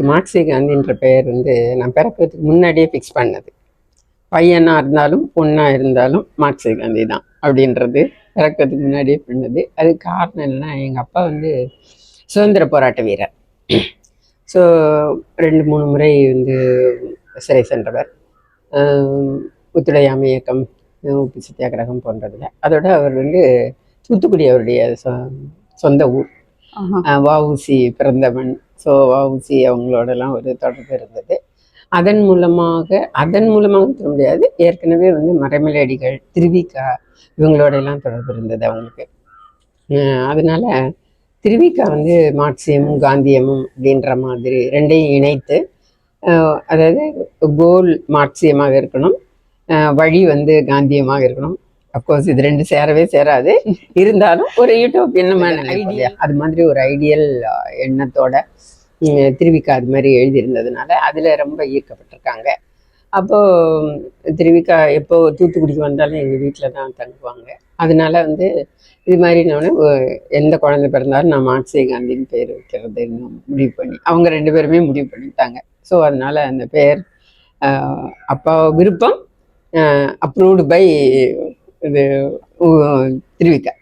எனக்கு மார்க்சி காந்தின்ற பெயர் வந்து நான் பிறக்கிறதுக்கு முன்னாடியே ஃபிக்ஸ் பண்ணது. பையனாக இருந்தாலும் பொண்ணாக இருந்தாலும் மார்க்சி காந்தி தான் அப்படின்றது பிறக்கிறதுக்கு முன்னாடியே பண்ணது. அதுக்கு காரணம் என்னென்னா எங்கள் அப்பா வந்து சுதந்திர போராட்ட வீரர். ஸோ ரெண்டு மூணு முறை வந்து சிறை சென்றவர். ஆஹ் ஒத்துழையாமை இயக்கம் உப்பு சத்தியாகிரகம் போன்றதில். அதோட அவர் வந்து தூத்துக்குடி அவருடைய சொ- சொந்த ஊர். வவுசி பிறந்தவன். ஸோ வவுசி அவங்களோடலாம் ஒரு தொடர்பு இருந்தது. அதன் மூலமாக அதன் மூலமாக சொல்ல முடியாது. ஏற்கனவே வந்து மறைமலையடிகள் திருவிக்கா இவங்களோட எல்லாம் தொடர்பு இருந்தது அவங்களுக்கு. அதனால திருவிக்கா வந்து மார்க்சியமும் காந்தியமும் அப்படின்ற மாதிரி ரெண்டையும் இணைத்து அதாவது கோல் மார்க்சியமாக இருக்கணும் வழி வந்து காந்தியமாக இருக்கணும். அப்கோர்ஸ் இது ரெண்டு சேரவே சேராது. இருந்தாலும் ஒரு யூட்டோப்பியனமான ஐடியா அது மாதிரி ஒரு ஐடியல் எண்ணத்தோட திருவிக்கா அது மாதிரி எழுதியிருந்ததுனால அதில் ரொம்ப ஈர்க்கப்பட்டிருக்காங்க. அப்போது திருவிக்கா எப்போ தூத்துக்குடிக்கு வந்தாலும் எங்கள் வீட்டில் தான் தங்குவாங்க. அதனால வந்து இது மாதிரி நான் எந்த குழந்தை பிறந்தாலும் நான் மார்க்சிய காந்தின்னு பேர் வைக்கிறதுன்னு முடிவு பண்ணி அவங்க ரெண்டு பேருமே முடிவு பண்ணிட்டாங்க. ஸோ அதனால அந்த பேர் ஆஹ், அப்பா விருப்பம் அப்ரூவ்டு பை இது உ- திருவிக்கா ஓகே